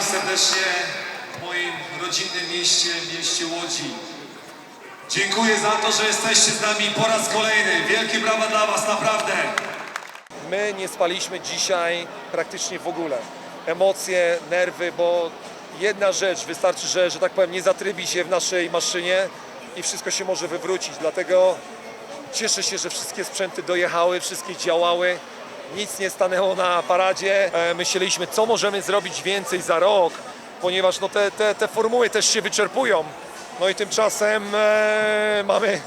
Witam serdecznie w moim rodzinnym mieście, mieście Łodzi. Dziękuję za to, że jesteście z nami po raz kolejny. Wielkie brawa dla Was, naprawdę. My nie spaliśmy dzisiaj praktycznie w ogóle. Emocje, nerwy, bo jedna rzecz, wystarczy, że, że tak powiem, nie zatrybi się w naszej maszynie i wszystko się może wywrócić. Dlatego cieszę się, że wszystkie sprzęty dojechały, wszystkie działały. Nic nie stanęło na paradzie. E, Myśleliśmy, co możemy zrobić więcej za rok, ponieważ no, te, te, te formuły też się wyczerpują. No i tymczasem e, mamy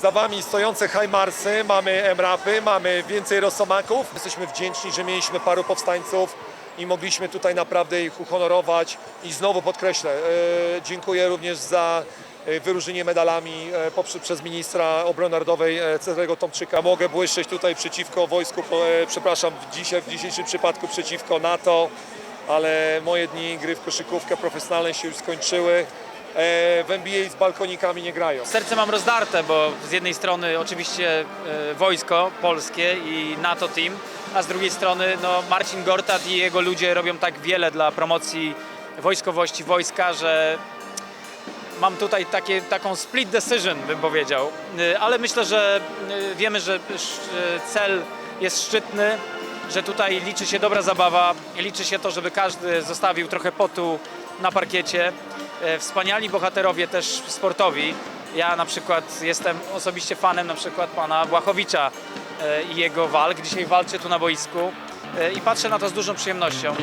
za wami stojące Hajmarsy, mamy Emrapy, mamy więcej Rosomaków. Jesteśmy wdzięczni, że mieliśmy paru powstańców i mogliśmy tutaj naprawdę ich uhonorować. I znowu podkreślę, e, dziękuję również za wyróżnienie medalami e, przez ministra obrony narodowej e, Cezarego Tomczyka. Mogę błyszczeć tutaj przeciwko wojsku, e, przepraszam, w, dzisiaj, w dzisiejszym przypadku przeciwko NATO, ale moje dni gry w koszykówkę profesjonalnej się już skończyły. E, W NBA z balkonikami nie grają. Serce mam rozdarte, bo z jednej strony oczywiście e, wojsko polskie i NATO Team, a z drugiej strony no, Marcin Gortat i jego ludzie robią tak wiele dla promocji wojskowości wojska, że mam tutaj takie, taką split decision, bym powiedział. E, Ale myślę, że e, wiemy, że e, cel jest szczytny, że tutaj liczy się dobra zabawa, liczy się to, żeby każdy zostawił trochę potu na parkiecie. Wspaniali bohaterowie też sportowi. Ja na przykład jestem osobiście fanem na przykład pana Błachowicza i jego walk. Dzisiaj walczy tu na boisku i patrzę na to z dużą przyjemnością.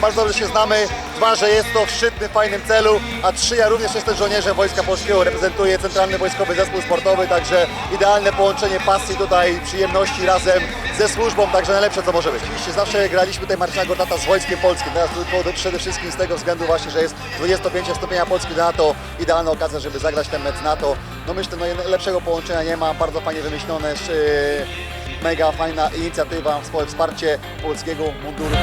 Bardzo dobrze się znamy. Dwa, że jest to w szczytnym, fajnym celu, a trzy, ja również jestem żołnierzem Wojska Polskiego, reprezentuję Centralny Wojskowy Zespół Sportowy, także idealne połączenie pasji tutaj, przyjemności razem ze służbą, także najlepsze co może być. Oczywiście zawsze graliśmy tutaj Marcina Gordata z Wojskiem Polskim, teraz przede wszystkim z tego względu właśnie, że jest 25 stopienia Polski do NATO, idealna okazja, żeby zagrać ten mecz NATO. No myślę, no lepszego połączenia nie ma, bardzo fajnie wymyślone, mega fajna inicjatywa, wsparcie polskiego munduru.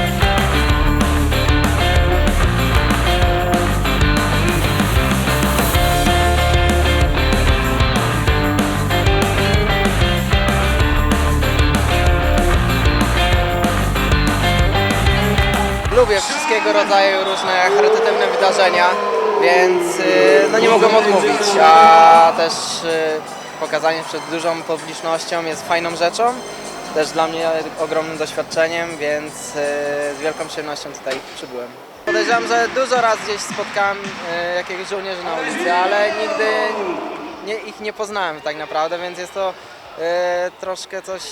Rodzaju różne charytatywne wydarzenia, więc y, no nie mogłem odmówić, a też y, pokazanie przed dużą publicznością jest fajną rzeczą, też dla mnie ogromnym doświadczeniem, więc y, z wielką przyjemnością tutaj przybyłem. Podejrzewam, że dużo raz gdzieś spotkałem jakiegoś żołnierzy na ulicy, ale nigdy nie, ich nie poznałem tak naprawdę, więc jest to troszkę coś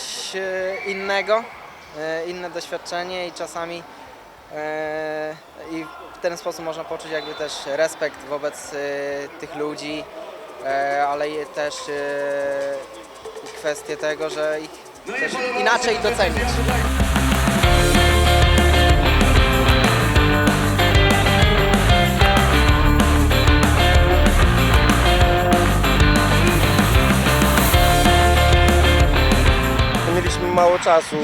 innego, inne doświadczenie i czasami i w ten sposób można poczuć jakby też respekt wobec e, tych ludzi, e, ale też i kwestię tego, że ich inaczej docenić. Mało czasu,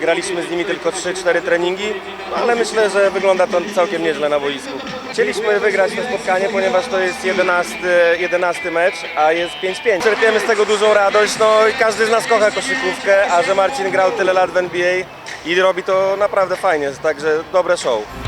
graliśmy z nimi tylko 3-4 treningi, ale myślę, że wygląda to całkiem nieźle na boisku. Chcieliśmy wygrać to spotkanie, ponieważ to jest 11, 11 mecz, a jest 5-5. Czerpiemy z tego dużą radość, no i każdy z nas kocha koszykówkę, a że Marcin grał tyle lat w NBA i robi to naprawdę fajnie, także dobre show.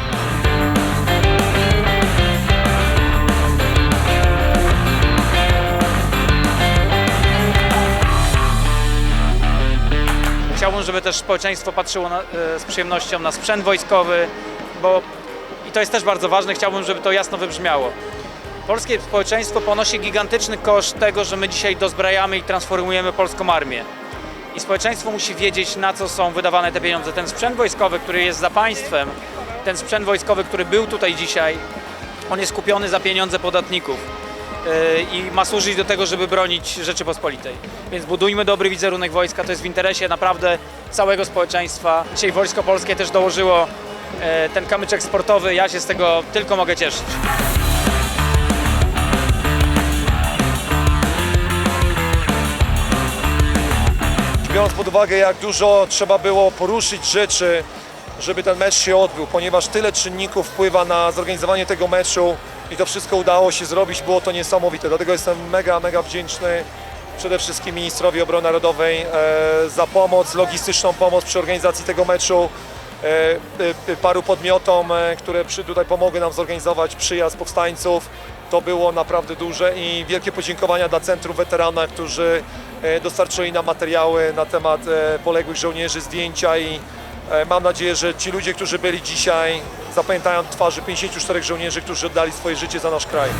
Chciałbym, żeby też społeczeństwo patrzyło na, e, z przyjemnością na sprzęt wojskowy, bo i to jest też bardzo ważne, chciałbym, żeby to jasno wybrzmiało. Polskie społeczeństwo ponosi gigantyczny koszt tego, że my dzisiaj dozbrajamy i transformujemy polską armię. I społeczeństwo musi wiedzieć, na co są wydawane te pieniądze. Ten sprzęt wojskowy, który jest za państwem, ten sprzęt wojskowy, który był tutaj dzisiaj, on jest kupiony za pieniądze podatników i ma służyć do tego, żeby bronić Rzeczypospolitej. Więc budujmy dobry wizerunek wojska, to jest w interesie naprawdę całego społeczeństwa. Dzisiaj Wojsko Polskie też dołożyło yy, ten kamyczek sportowy, ja się z tego tylko mogę cieszyć. Biorąc pod uwagę, jak dużo trzeba było poruszyć rzeczy żeby ten mecz się odbył, ponieważ tyle czynników wpływa na zorganizowanie tego meczu i to wszystko udało się zrobić, było to niesamowite. Dlatego jestem mega, mega wdzięczny przede wszystkim ministrowi obrony narodowej e, za pomoc, logistyczną pomoc przy organizacji tego meczu, e, e, paru podmiotom, które tutaj pomogły nam zorganizować przyjazd powstańców. To było naprawdę duże i wielkie podziękowania dla Centrum Weterana, którzy dostarczyli nam materiały na temat poległych żołnierzy, zdjęcia i mam nadzieję, że ci ludzie, którzy byli dzisiaj, zapamiętają twarze 54 żołnierzy, którzy oddali swoje życie za nasz kraj.